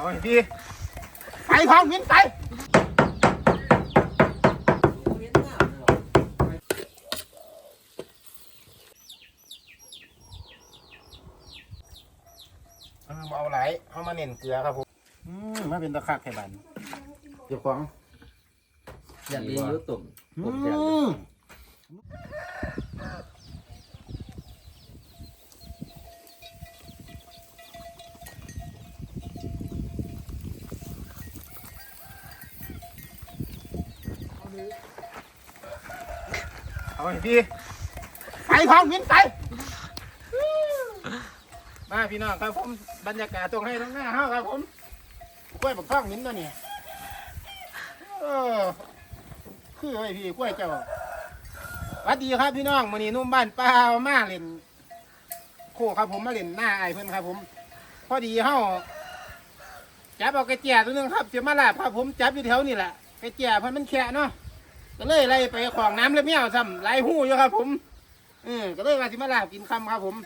เอาให้พี่ไปท้องมินไปเออมาเอาไหลเอามาเน้นเกลือครับผมอืมมาเป็นตะคักให้บันเดี๋ยวของอยากเรียนรู้ตุ่มอืตุ่มแซ่บ เอาพี่ไปท้องมินไปมาพี่น้องครับผมบรรยากาศตรงให้ตรงหน้าเฮาครับผมกล้วยบักท้องมินตัวนี้เออคือไอ้พี่กล้วยเจ้าสวัสดีครับพี่น้องมื้อนี้นุ่มบ้านป้ามาเล่นโคครับผมมาเล่นหน้าไอ้เพิ่นครับ ผม พอดีเฮาจับเอากระเจียตัวนึงครับเสียมาลาบครับผมจับอยู่แถวนี่แหละกระเจียเพิ่นมันแค่เนาะ ก็เลยไล่ไปของน้ำแล้วเมียวซ้ำไล่หู้อยู่ครับ ผมเออก็เลยว่าสิมาลาบกินคำครับผม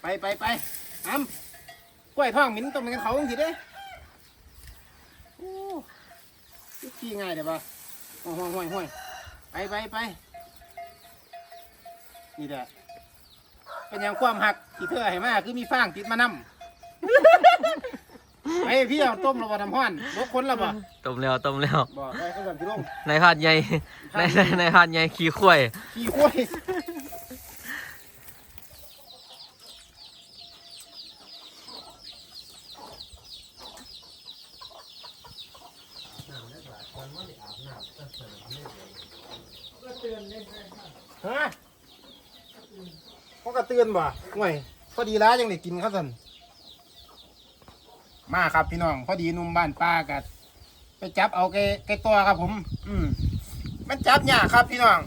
ไปไปไปน้ำกล้วยทองมิ้นต้มกันเขาจริงเด้โอ้ขี้ง่ายเดี๋ยวป่ะห่วยห่วยห่วยไปไปไปนี่แหละเป็นอย่างความหักที่เธอให้มาคือมีฟางติดมานำ ไปพี่เอาต้มเราบ่ทำห้อนลกคนเราบ่ต้มแล้วต้มแล้วบ่ไปเขาสั่นพี่ลงในหาดใหญ่ในในในหาดใหญ่ขี้ข้วยขี้กล้วยฮะเขาก็เตือนบ่ห่วยพอดีร้ายังได้กินครับท่าน มาครับพี่น้องพอดีนุ่มบ้านป้ากัดไปจับเอาไก่ไก่ตัวครับผม อืมมันจับยากครับพี่น้อง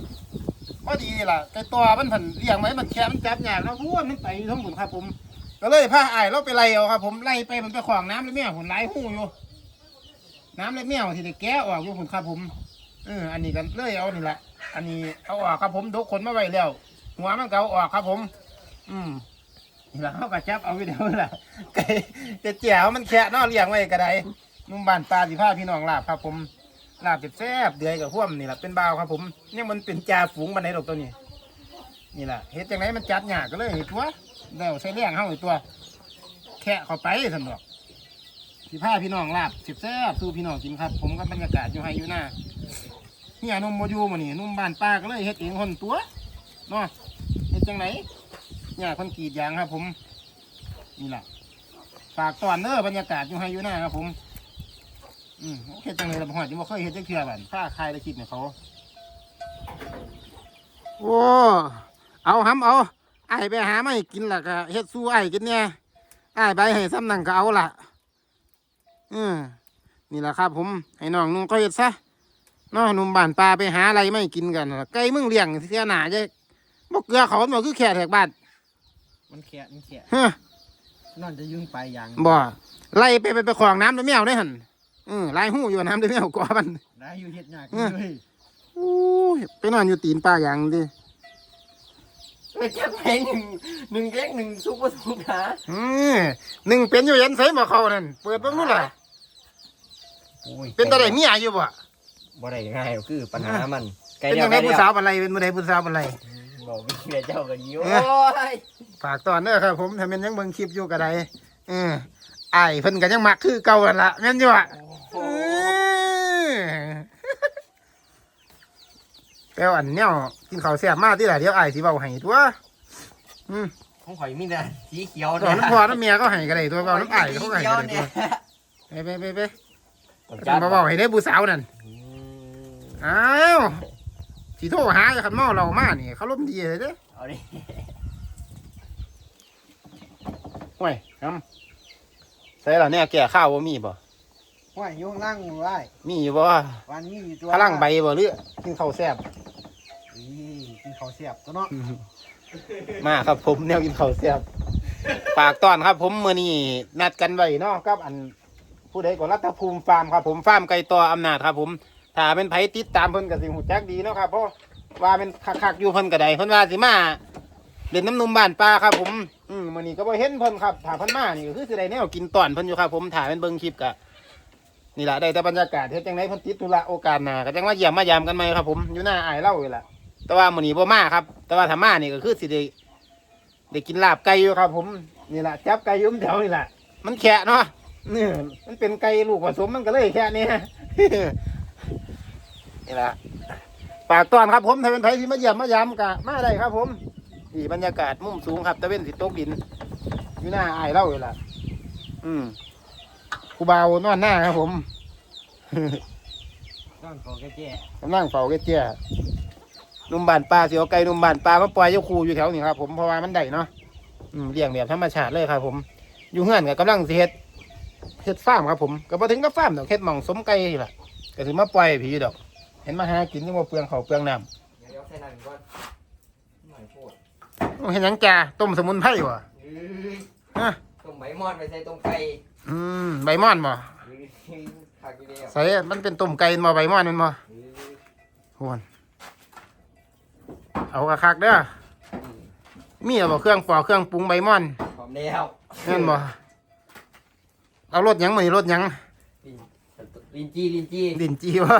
พอดีนี่ล่ะไก่ตัวมันผันเลี้ยงไว้มันแค่มันจับยากแล้วพูดมันไปทั้งหมดครับผม ก็เลยพาไอ้ายเราไปไล่เอาครับ ผมไล่ไปมันไปขวางน้ำเลยแม่หุ่นไลายหูอยู่น้ำเลยแมวที่ได้แก้ออกอยู่หุ่นครับผมเอออันนี้กันเลยเอานี่แหละ อันนี้เอาออกครับผมดกขนมาไว้แล้ว หัวมันเกาออกครับผม อืม นี่ละเขาก็จับเอาไว้เดียวล่ะไก่จะแจ๋วมันแค่นอเลี้ยงไว้กระได้นุ่มบานปลาสิผ้าพี่น้องลาบครับ ผมลาบแซ่บๆเดือยกับพ่วมนี่แหละเป็นบ่าวครับ ผมเนี่ยมันเป็นจ่าฝูงบันไดดอกตัวนี้ นี่แหละเฮ็ดจังไงมันจัดหยากก็เลยตัวแล้วใส่เลี้ยงเฮาอีกตัว แค่เข้าไปสนุกสิผ้าพี่น้องลาบสิบแซ่บสู้พี่น้องกินครับ ผมก็บรรยากาศอยู่ไฮอยู่หน้าเนี่ยนุ่มโมยูมานี่นุ่มบ้านป้าก็เลยเฮ็ดเองคนตัวเนาะเฮ็ดจังไหน เนี่ยคนกรีดยางครับผม นี่แหละฝากตอนเด้อบรรยากาศอยู่ไฮอยู่หน้าครับ ผม อืมโอเคจังเลยละบ่ฮอดยังบ่เคยเฮ็ดจักเทื่อบัดผ้าคลายได้คิดเนี่ยเขาโอ้เอาหำเอาไอ้ไปหาไม่กินล่ะก็เฮ็ดสู้ไอ้กินเนี่ยไอ้ใบให้ซ้ำนั่นก็เอาล่ะอืมนี่แหละครับผมให้น้องนุ่งก็เฮ็ดซะน้องหนุ่มบ้านปลาไปหาอะไรไม่กินกันล่ะไก่มึงเลี้ยงเสียหนาจะบ่เกลือเขาบ่คือแค่แถกบ้าน มันแขะมันแขะฮะนั่นจะยุ่งไปอย่างบ่ไล่ไปไปไปขวางน้ำด้วยแมวได้หั่นอืมไล่หูอยู่น้ำด้วยแมวกว่ามันได้อยู่เฮ็ดยากเออเลยโอ้ยไปนอนอยู่ตีนป่าอย่างดิไม่แค่ไปหนึ่งหนึ่งแก๊กหนึ่งซุปเปอร์ซุปนะอืมหนึ่งเป็นอยู่ยันใส่บ่เขานั่นเปิดเบิ่งนู่นล่ะโอ้ยเป็นตาได้เมียอยู่บ่บ่ได้ง่ายหรอกคือปัญหามันเป็นจังไดผู้สาวอะไรเป็นบ่ได้ผู้สาวอะไร บอกมีเมียเจ้ากันอยู่เอโอ้อยฝากตอนเด้อครับ ผมถ้าแม่นยังเบิ่งคลิปอยู่ก็ได้เอออ้ายเพิ่นก็ยังมักคือเก่านั่นล่ะแม่นอยู่อะโอ้เอโหอแปลว่าอันแนวกินข้าวแซ่บมากที่ล่ะเดี๋ยวอ้ายสิเว้าให้ตัวอืม ของข่อยมีแต่สีเขียวตอนน้ำพอน้ำเมียก็ให้ก็ได้ตัวเว้าน้ำอ้ายเขาก็ให้ก็ได้เนี่ตัยวไปไปไปไปต้องจันมาบอกให้ได้ผู้สาวนั่นอืมอ้าว สีโทรหาคันเมาเรามานี่เขาล้มณ์ดีเลยเด้เอาดิห่วยครับใส่เราเนี่ยแก่ข้าวบ่มีบ่ ห้วยอยุ่ข้างล่างอยู่ได้มีอยู่บ่วันนี้อยู่ตัวพลังใบบ่หรือกินข้าวแซ่บ นี่กินข้าวเสียบตัวเนาะมาครับผมแนวกินข้าวแซ่บปากตอนครับ ผมมื้อนี้นัดกันไว้เนาะกับอันผู้ใดก็รัฐภูมิฟาร์มครับ ผมฟาร์มไก่ต่ออำนาจครับ ผม ถ้าเป็นไผติดตามเพิ่นก็สิฮู้จักดีเนาะครับเพราะว่าเป็นคักๆอยู่เพิ่นก็ได้เพิ่นว่าสิมาเล่นน้ำนมบ้านปลาครับ ผมอืมมื้อนี้ก็บ่เห็นเพิ่นครับถ้าเพิ่นมานี่ก็คือสิได้แนวกินตอนเพิ่นอยู่ครับ ผมถ่ายเป็นเบิ่งคลิปกะนี่ล่ะได้แต่บรรยากาศเฮ็ดจังไดเพิ่นติดธุระโอกาสหน้าก็จังมาเยี่ยมมายามกันใหม่ครับ ผมอยู่หน้าอายเล่าอยู่ล่ะแต่ว่ามื้อนี้บ่มาครับ แต่ว่าถ้ามานี่ก็คือสิได้ได้กินลาบไก่อยู่ครับ ผมนี่ล่ะจับไก่ยุ่มแถวนี่ล่ะมันแขะเนาะนี่มันเป็นไก่ลูกผสมมันก็เลยแค่นี้ นี่ล่ะฝากตอนครับผมถ้าเป็นไผที่มาเยี่ยมมายามกะมาได้ครับ ผมนี่บรรยากาศมุมสูงครับตะเวนสิตกดินอยู่หน้าอายเล่าอยู่ละอืมครูบาวนอนหน้าครับผมก้อนของแก่แก่กำลังเฝ้าแกเจี้ยหนุ่มบ้านปลาเสียวไก่หนุ่มบ้านปลามาปล่อยเจ้าครูอยู่แถวนี้ครับผมเพราะว่ามันได้เนาะอืมเลี้ยงแบบธรรมชาติเลยครับ ผม อยู่เฮือนกับกำลังสิเฮ็ดเฮ็ดฟาร์มครับผมก็บ่ถึงกับฟาร์มดอกเฮ็ดหม่องสมไก่นี่ล่ะก็สิมาปล่อยให้ผีดอก เห็นมาหากินนี่บ่เปลืองข้าวเปลืองน้ำเดี๋ยวใส่น้ำก่อนหน่อยโคตรโอ้เห็นหยังจ่าต้มสมุนไพรวะเอ้ยฮะต้มใบมอนไปใส่ต้มไก่อืมใบม่อนบ่เอ้ยผักอยู่เดียวใส่มันเป็นต้มไก่บ่ใบม่อนแมันบ่เอ้ยโหวนเอากระคักเด้อมีแล้วบ่เครื่องปอกเครื่องปรุงใบม่อนพร้อมแล้วแม่นบ่เอารสหยังมื้อนี้รสหยังลินจีลินจี ดินจีบ่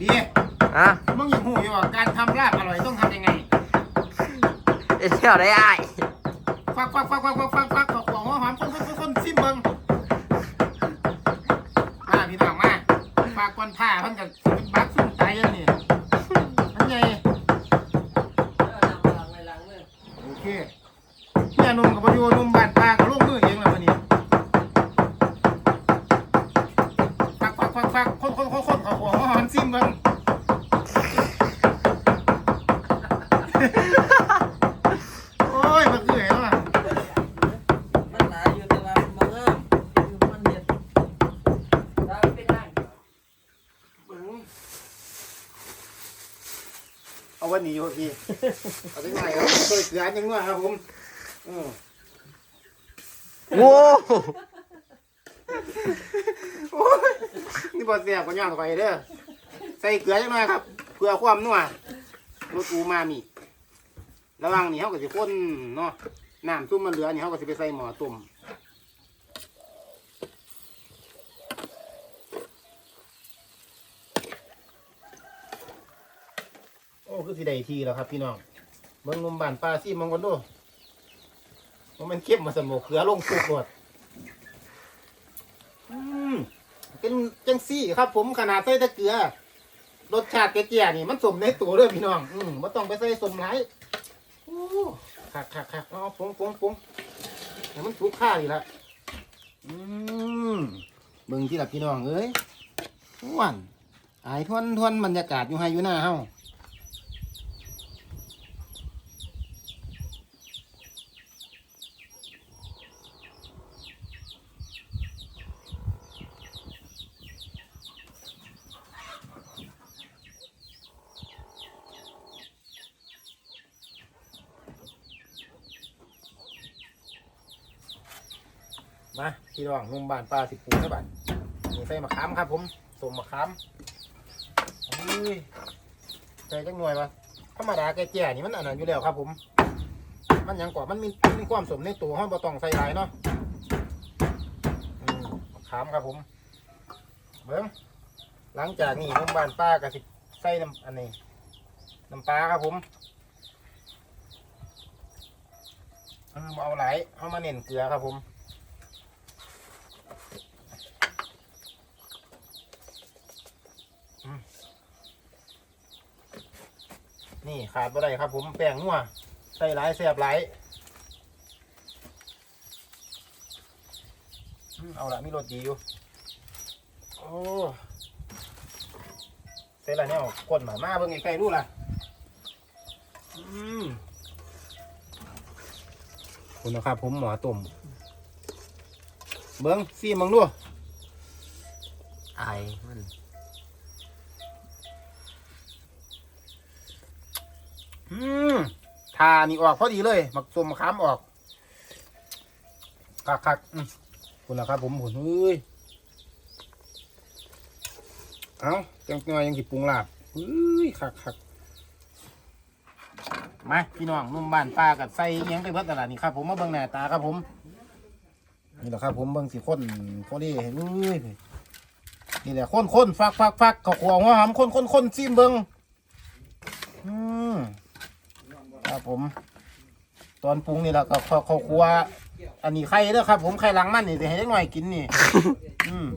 ดีอะมึงยังหูอยู่ว่าการทำลาบอร่อยต้องทำยังไงเดี๋ยวได้อ้ายฟักฟักฟักฟักฟักฟักฟักของหัวหอมคนคนคนคนซิมเบิงมาพี่น้องมาฝากกวนผ้าเพิ่นกับบักซุ่มใจอันนี่อันไงโอเคเนี่ยหนุ่มกับประโยชน์หนุ่มบ้านปลากับลูกมือเองแล้ววันนี้ฟักฟักฟักฟักคนคนคนคนของหัวหอมซิมเบิงโอ้ยมันคือไงวะ มันหนาอยู่แต่ว่ามันบ่งามมันเด็ดถ้าเป็นได้ เอาวันนี้อยู่พี่เอาได้ไงครับเคยเกลือยังว่าครับผมอืมโว้โอ้ยนี่บอเสียบก็ย่างไปเด้อใส่เกลือจังหน่อยครับเพื่อความนัวรสอูมามิระหวังนี่เขาก็สิข้นเนาะน้ำซุปมันเหลือนี่เขาก็สิไปใส่หม้อต้ม โอ้ คือ สิได้ทีแล้วครับพี่น้องเบิ่งนมบานปลาซี่มังกรดูว่ามันเข้มมาสมกเกลือลงคุกหมดอืมเป็นจังซี่ครับ ผมขนาดใส่ต่เกลือ รสชาติแก่ๆนี่ มันสมในตัวเด้อพี่น้อง อืมไม่ต้องไปใส่สมหลายโอ้คักคักคักอ๋อปรุงปงปรุงให้มันถูกค่าดีละอืมเบิ่งที่หลับพี่น้องเอ้ยอ้วนอายทวนทวนบรรยากาศอยู่ให้อยู่หน้าเฮา มา พี่น้องนุ่มบานปลาสิบปูใช่บันนี่ใส่มะขามครับผมสมมะขามอุ้ยใส่จังหน่วยวะธรรมดาแก่ๆนี่มันอันนั้นอยู่แล้วครับผม มันยังกว่ามันมีมีความสมในตัวห้องบ่ต้องใส่หลายเนาะมะขามครับผม เบิ้งหลังจากนี้นุ่มบานปลากับสิใส่น้ำอันนี้น้ำปลาครับผมเอามาเอาหลายเอามาเน้นเกลือครับผม นี่ขาดบ่ได้ครับผมแป้งนัวใส่หลายแซ่บหลายเอาละมีรสดีอยู่ โอ้ใส่ละเนี่ยกดหมามาเบิ่งไกลๆดูล่ะอืมคุณนะครับผมหมอตุ่มเบิ่งซีมังดูอายมัน อืมทานี่ออกพอดีเลยมักสมขามออกคักคักคุณนะครับผมหุ่นเฮ้ยเอาจังหน่อยยังสิปรุงลาบเฮ้ยคักคักมาพี่น้องนุ่มบ้านป้ากับใส่ยังไปเบิดตลาดนี่ครับผมมาเบิ่งหน้าตาครับผม นี่แหละครับ ผมเบิ่งสิคนพอดีเห็นเอ้ยนี่แหละคนคนฟักฟักฟักข้าวขัวหัวหอมคนคนคนซิมเบิ่งอืมครับ ผม ตอนปรุงนี่แหละก็ข้าวข้าวขัวอันนี้ไข่เด้อครับ ผมไข่หลังมันนี่จะให้เล็กหน่อยกินนี่ อืม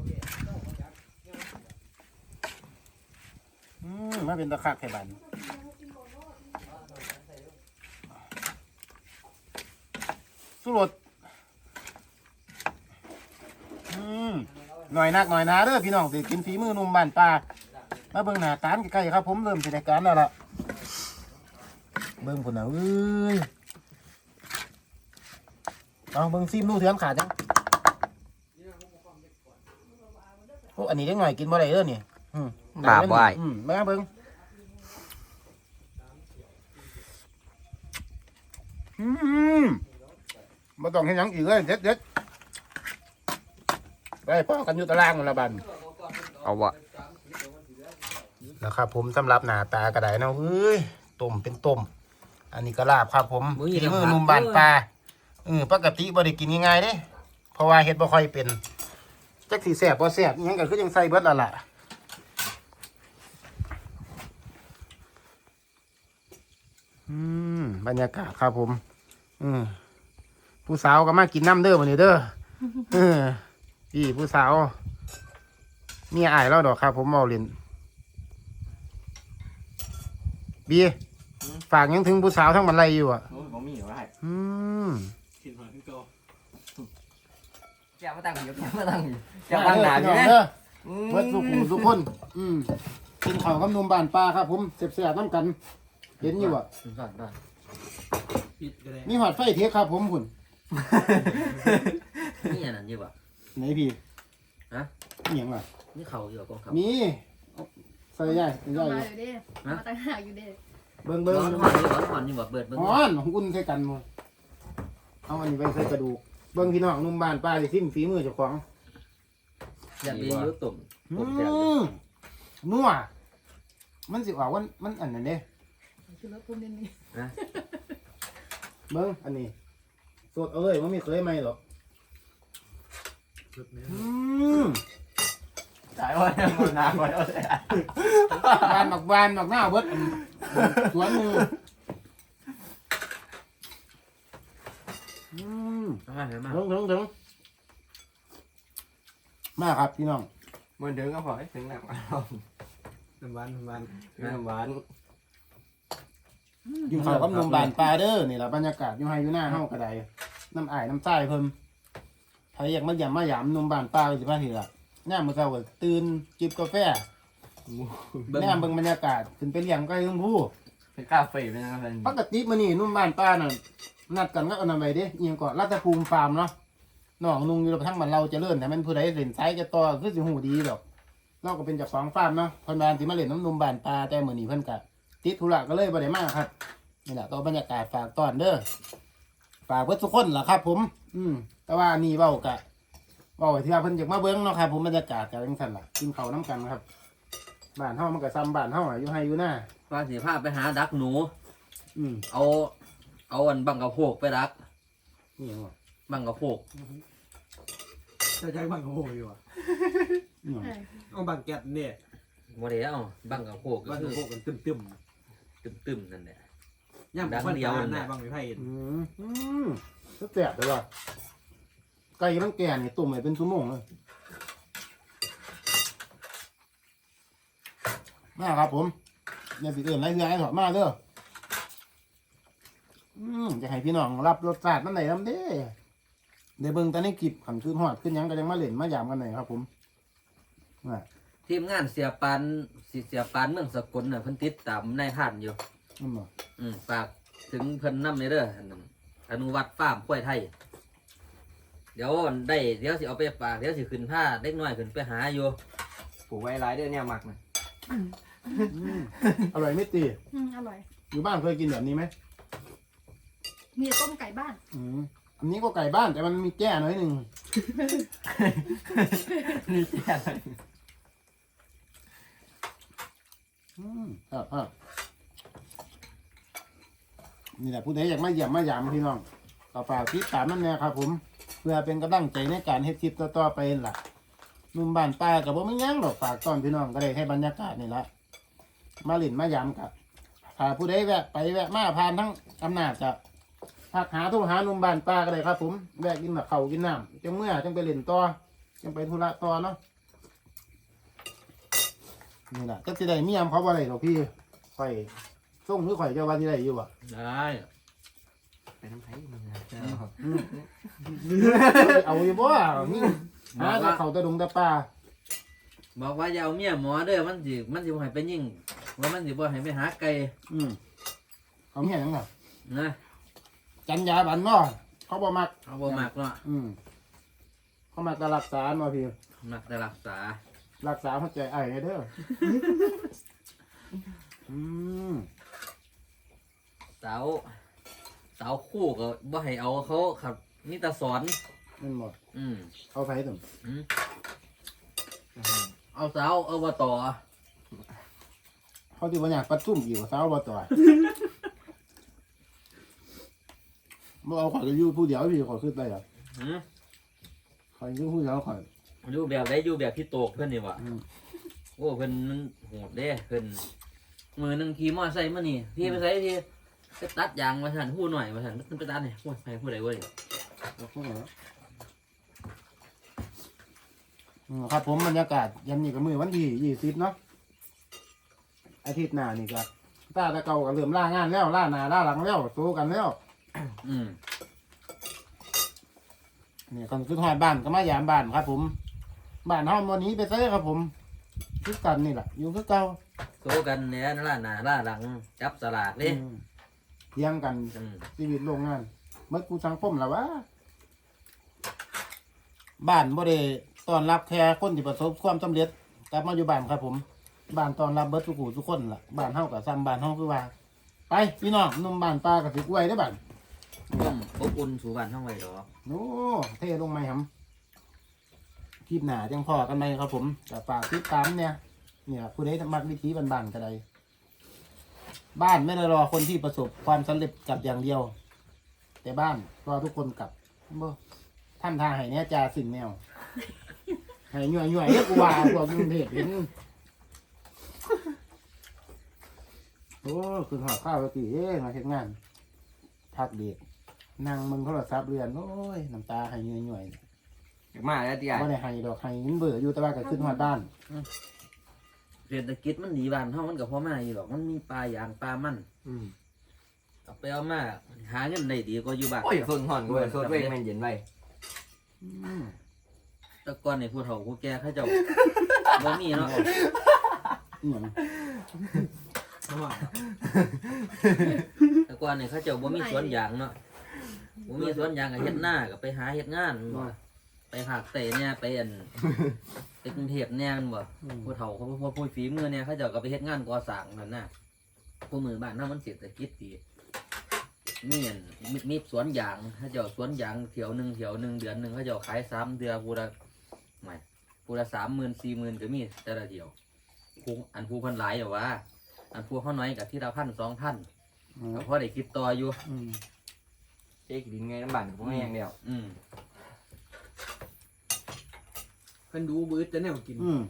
อืมมาเป็นตะคักไข่บันสุรสอืมหน่อยนักหน่อยหนาเด้อพี่น้องสิกินฝีมือหนุ่มบ้านป่ามาเบิ่งหน้าตานใกล้ๆครับ ผมเริ่มสิได้การแล้วล่ะ เบิ่งพุ่นน่ะเอ้ยเอาเบิ่งซิมดูเถือนขาดจังโอ้อันนี้เล็กหน่อยกินบ่ได้เด้อนี่อืมบาปบ่อ้าย อืมมาเบิ่งอืมบ่ต้องเฮ็ดหยังอีกเลยเด็ดเด็ดๆได้พ่อกันอยู่ตารางนั่นละบัดเอาวะนะครับผมสำหรับหน้าตากระไดเนาะเฮ้ยต้มเป็นต้ม อันนี้ก็ลาบครับผมมื้อฝีนี้มือลำบาก หนุ่มบ้านปลาเออปกติบ่ได้กินง่ายๆเด้เพราะว่าเฮ็ดบ่ค่อยเป็นจักสิแซ่บบ่แซ่บอิหยังก็คือยังใส่เบิดแล้วล่ะอืมบรรยากาศครับผม อืมผู้สาวก็มากินน้ำเด้อมื้อนี้เด้อเออพี่ผู้สาวเมียอายแล้วดอกครับ ผมเมาเล่นบี ฝากยังถึงผู้สาวทั้งบันไลอยู่อะโอ้ยบ่มีเหรอไอ้อืมกินหอยพี่โตแก้วมาตั้งอยู่แก้วมาตั้งอยู่แก้วตั้งหนาอยู่นะเด้อเบิดสุขุมทุกคน อืมกินข้าวกับนมบานปลาครับ ผมเสียบๆน้ำกัน เห็นอยู่อะได้ได้ปิดก็ได้มีหอดไฟเทครับ ผมคุณนี่อันนั้นอยู่ป่ะไหนพี่ฮะนี่ยังล่ะนี่เขาอยู่กองเขามีใส่ย่ายใส่ย่ายมาอยู่อยู่เด้มาตั้งหากอยู่เด้ เบิ่งเบิ่งร้อนหอนอยู่ร้อนหอนอยู่บ่เบิดเบิ่งฮ้อนของอุ่นใส่กันหมดเอาอันนี้ไปใส่กระดูก เบิ่งพี่น้องนุ่มบานปลาสิซิมฝีมือเจ้าของอยากมียุตุ่มอืผมแซ่บมนัวมันสิออกว่ามันอันนั้นเด้คือรถพุ่มนิดนึงเบิ้งอันนี้สดเอาเลยมันไม่เคยไหมหรอกสุดนี้อื มสายว่ามันนานกว่าแล้ยบานหมักบานหมักหน้าเบิดสวนมืออืมมาเห็นมาถึงถึงถึงมาครับพี่น้องมันถึงก็พอถึงหนักน้ำหวานน้ำหวานน้ำหวานอยู่เขากับนมบานปลาเด้อนี่แหละบรรยากาศอยู่ไฮอยู่หน้าเฮากระไดน้ำอ้ายน้ำใต้เพิ่มใครอยากมาหยำมาหยำนมบานปลาสิมาทีละ ย่ามมื้อเช้าก็ตื่นจิบกาแฟเบิ่งแนมเบิ่งบรรยากาศขึ้นไปเลี้ยงไก่ทั้งผู้เป็นกาแฟเป็นอะไรปกติมื้อนี้นุ่มบ้านป้าน่ะนัดกันก็เอานำไปเด้เอียงก่อนรัตภูมิฟาร์มเนาะน้องนุ่งอยู่ทั้งบ้านเราเจริญแต่มันผู้ใดเล่นไซจะต่อคือสิหูดีดอกเราก็เป็นเจ้าของฟาร์มเนาะเพิ่นมาสิมาเล่นน้ำนมบ้านปลาแต่มื้อนี้เพิ่นก็ติดธุระก็เลยบ่ได้มาครับนี่แหละก็บรรยากาศฝากต้อนเด้อฝากเพิ่นทุกคนล่ะครับ ผม อืมแต่ว่านี่เว้ากะ เว้าไว้ที่ว่าเพิ่นอยากมาเบิ่งเนาะครับผมบรรยากาศก็จังซั่นล่ะกินข้าวนํกันครับบ้านเฮามันก็ซ้ำบ้านเฮาอะอยู่ไห้อยู่หน้าว่าสิพาไปหาดักหนู อืมเอา เอาอันบังกะโพกไปดัก นี่หยังวะบังกะโพกจะใช้บังกระโหอยู่อะนี่หยังใช่เอาบังแก๊สเนี่ยบ่ได้เอาบังกะโพกก็บังกคืระอโหกันตึมตึมตึมๆนั่นแหละๆย่ำกับคนเดียว หน้าบังไม่ไพ่อืมอืมก็แสบเลยว่ะ ไก่มันแก่เนี่ยตุ่มไปเป็นชั่วโมงเลยมาครับผมอย่าสิเอื่นไรเฮือไอ้ถอดมาเด้ออืมจะให้พี่น้องรับรสชาติมันไหนน้ำเด้เดี๋ยวเบิ่งตอนนี้คลิปขันขึ้นหอดขึ้นหยังก็ยังมาเล่นมายามกันหน่อยครับ ผมน่ะทีมงานเสียปานสิเสียปานเมืองสกลน่ะเพิ่นติดตามนายท่านอยู่ นั่นบ่ อืมฝากถึงเพิ่นนำในเด้ออันนั้นอนุวัตฟาร์มกล้วยไทย เดี๋ยวได้เดี๋ยวสิเอาไปฝากเดี๋ยวสิขึ้นผ้าเล็กน้อยขึ้นไปหาอยู่ปลูกไว้หลายเด้อเนี่ยมักนะอืมอร่อยไม่ตีอืมอร่อย อยู่บ้านเคยกินแบบนี้ไหมมีต้มไก่บ้าน อืมอันนี้ก็ไก่บ้านแต่มันมีแก้หน่อยหนึ่งนี่แค่อืมครับครับนี่แหละผู้ใดอยากมาเยี่ยมมายามพี่น้องต่อฝากติดตามนั่นแน่ครับผม เพื่อเป็นกำลังใจในการเฮ็ดคลิปต่อๆไปล่ะนุ่มบ้านป้ากับผมไม่ยั้งหรอกฝากตอนพี่น้องก็ได้ให้บรรยากาศนี่ละมาหลินมายามกับถ้าผู้ใดแวะไปแวะมาผ่านทั้งอำนาจจะพักหาทุหาหนุ่มบ้านป้าก็ได้ครับ ผมแวะกินแบบเขากินน้ำจังเมื่อจังไปเล่นต่อจังไปธุระต่อเนาะนี่แหละก็จะได้มียมเขาว่าอะไรหรอกพี่ข่อยส่งหรือข่อยจะว่าที่ได้อยู่บ่ได้ ไปน้ำไผ่มึงอืมเอาอยู่บ่มีหาแต่เขาแตะดงแตะป่าบอกว่าอย่าเอาเมียหมอเด้อมันสิมันสิบ่ให้ไปยิงว่ามันสิบ่ให้ไปหาไก่อืมเขาเมียหยังไงนะจันยาบันเนาะเขาบ่มัก เอาบ่มักเนาะอืมเขามักแต่รักษาเนาะพี่มักแต่รักษารักษาหัวใจไอ้ายให้เด้ออืมสาว สาวคู่ก็บ่ให้เอาเขาครับมีแต่สอน นั่นหมดอืม เอาไปถึงอืม เอาสาวเอาบ่ต่อเขาที่ว่าอยากปัดซุ่มอยู่สาวบ่ต่อยบ่เอาข่อยก็อยู่ผู้เดียวพี่ข่อยขึ้นได้หรออืมข่อยอยู่ผู้เดียวข่อย อยู่แบบได้อยู่แบบพี่โตกเพิ่นนี่วะอืม โอ้เพิ่นมันโหดเด้เพิ่นมือหนึงขี่มอไซค์มานี่พี่ไปใส่พี่ ไปตัดยางมาสั่นหู้หน่อยมาสั่นมันไปตัดนี่โอ้ยไปผู้ใดเว้ยเอาเข้ามาอืมครับผมบรรยากาศยันนี่ก็มือวันที่ยี่สิบเนาะอาทิตย์หน้านี่ก็ตาตะเก่าก็เริ่มล่างานแล้วล่าหน้าล่าหลังแล้วสู้กันแล้วอืมนี่คนขึ้นหอดบ้านก็มายามบ้านครับ ผมบ้านเฮาวันนี้ไปเซ่ครับผมคือกันนี่แหละอยู่คือเก่าโซกันเนี่ยล่าหน้าล่าหลัง จับสลากเด้อืม เที่ยงกันอืม ชีวิตโรงงานเมื่อกูสังคมแล้ววะบ้านบ่ได้ต้อนรับแค่คนที่ประสบความสำเร็จกลับมาอยู่บ้านครับผมบ้านต้อนรับเบิดทุกผู้ทุกคนล่ะบ้านเฮากับซ้ำบ้านเฮาคือว่า ไปพี่น้องหนุ่มบ้านป้ากับสิกล้วยได้อบ้านต้มอบอุ่นสู่บ้านเฮาไว้ดอกโอ้เท่ลงไหมครับคลิปหนาจังพอกันไหมครับผมแต่ฝากติดตามเนี่ยเนี่ยผู้ใดมักวิธีบ้านๆก็ได้ บ้านไม่ได้รอคนที่ประสบความสำเร็จกลับอย่างเดียว แต่บ้านรอทุกคนกลับบ่ท่านทางให้เนี่ยจ่าสิ่งแนวให้หน่วยหน่วยๆเรียกว่าพวกกรุงเทพเห็นโอ้คือหอข้าวไปตีเอ้มาเฮ็ดงานพักเด็กนั่งมึงโทรศัพท์เรือนโอ้ยน้ำตาให้หน่วยหน่วยมาแล้วที่ๆใหญ่บ่ได้ให้ดอกให้เงินเบื่ออยู่แต่ว่าก็ขึ้นหอดบ้าน เศรษฐกิจมันดีบ้านเฮามันก็พอมาอยู่หรอกมันมีปลาอย่างปลามันอืมเอาไปเอามาหาเงินได้ดีกว่าอยู่บ้านโอ้ยฝนห่อนกูเลยโซดเวงมันเย็นไปอืมแต่ก่อนนี่ผู้เฒ่าผู้แก่เขาเจ้าบ่มีเนาะอหย่างเพราะว่าแต่ก่อนนี่เขาเจ้าบ่มีสวนยางเนาะบ่มีสวนยางก็เฮ็ดหน้าก็ไปหาเฮ็ดงานบ่ ไปหากเตะเนี่ยไปอันไปกรุงเทพเนี่ยนั่นบ่อืมผู้เฒ่าเขาผู้ผู้ฝีมือเนี่ยเขาเจ้าก็ไปเฮ็ดงานก่อสร้างนั่นน่ะผู้มือบ้านเฮามันเศรษฐกิจดีมีอันมีมีสวนยางเขาเจ้าสวนยางเถียวหนึงเถียวหนึงเดือนหนึงเขาเจ้าขายสามเดือนผู้ละไม่ผู้ละ30,000 40,000ก็มีแต่ละเดียวผู้อันผู้เพิ่นหลายอยู่ว่า อันผู้เขาน้อยกับที่ละพันสองพันอืมก็พอได้คิดต่ออยู่อืมเจ๊กินไงน้ำบันผมไม่ยังเดียวอืม เพิ่นดูบื้อจะเนี่ยมากิน อืม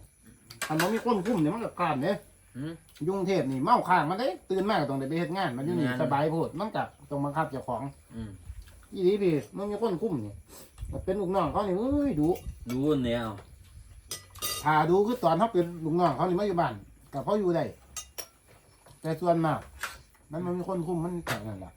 อันมันมีคนคุ้มเนี่ยมันก็การเนี่ยอืมยุงเทพนี่เมาข้างมันได้ตื่นมากต้องได้ไปเฮ็ดงาน มันอยู่นี่งาน สบายโพดมันกับตรงบังคับเจ้าของอืมอีดีพี่มันมีคนคุ้มนี่มันเป็นลูกน้องเขานี่เอ้ยดูดูแนวถ้าดูคือตอนเขาเป็นลูกน้องเขานี่มาอยู่บ้านกับเขาอยู่ได้แต่ส่วนมากมันมันมีคนคุ้มมันแต่นั่นแหละ